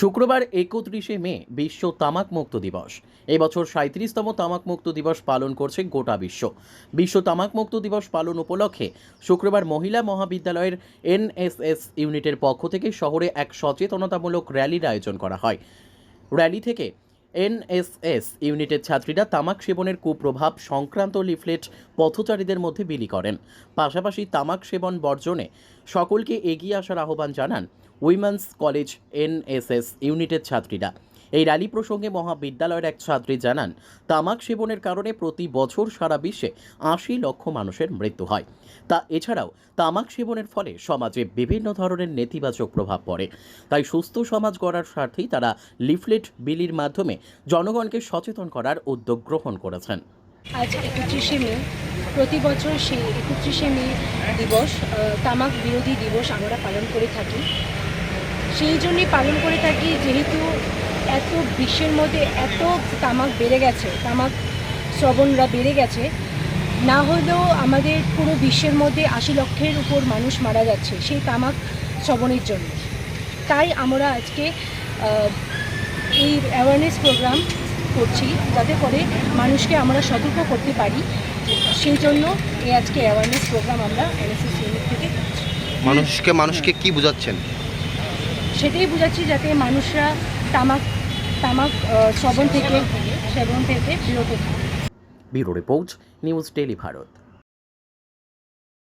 শুক্রবার একত্রিশে মে, বিশ্ব তামাক মুক্ত দিবস। এবছর সাঁত্রিশতম তামাক মুক্ত দিবস পালন করছে গোটা বিশ্ব। বিশ্ব তামাক মুক্ত দিবস পালন উপলক্ষে শুক্রবার মহিলা মহাবিদ্যালয়ের এনএসএস ইউনিটের পক্ষ থেকে শহরে এক সচেতনতামূলক র্যালির আয়োজন করা হয়। র্যালি থেকে এনএসএস ইউনিটের ছাত্রীরা তামাক সেবনের কুপ্রভাব সংক্রান্ত লিফলেট পথচারীদের মধ্যে বিলি করেন। পাশাপাশি তামাক সেবন বর্জনে সকলকে এগিয়ে আসার আহ্বান জানান উইমেন্স কলেজ এনএসএস ইউনিটের ছাত্রীরা। এই র্যালি প্রসঙ্গে মহাবিদ্যালয়ের এক ছাত্রী জানান, তামাক সেবনের কারণে প্রতি বছর সারা বিশ্বে আশি লক্ষ মানুষের মৃত্যু হয়। তা এছাড়াও তামাক সেবনের ফলে সমাজে বিভিন্ন ধরনের নেতিবাচক প্রভাব পড়ে। তাই সুস্থ সমাজ গড়ার স্বার্থেই তারা লিফলেট বিলির মাধ্যমে জনগণকে সচেতন করার উদ্যোগ গ্রহণ করেছেন। আজ একত্রিশে মে, প্রতি বছর সেই একত্রিশে মে দিবস তামাক বিরোধী দিবস আমরা পালন করে থাকি। সেই জন্যই পালন করে থাকি, যেহেতু এত বিশ্বের মধ্যে এত তামাক বেড়ে গেছে তামাক শ্রবণরা বেড়ে গেছে না হলেও আমাদের পুরো বিশ্বের মধ্যে আশি লক্ষের উপর মানুষ মারা যাচ্ছে সেই তামাক শ্রবণের জন্য। তাই আমরা আজকে এই অ্যাওয়ারনেস প্রোগ্রাম করছি যাতে করে মানুষকে আমরা সতর্ক করতে পারি। সেই জন্য এই আজকে অ্যাওয়ারনেস প্রোগ্রাম আমরা এনএসএস ইউনিট থেকে মানুষকে মানুষকে কি বোঝাচ্ছেন? সেটাই বোঝাচ্ছি যাতে মানুষরা তামাক তামাক শ্রবণ থেকে সেবন থেকে বিরত থাকে bureau report news daily Bharat.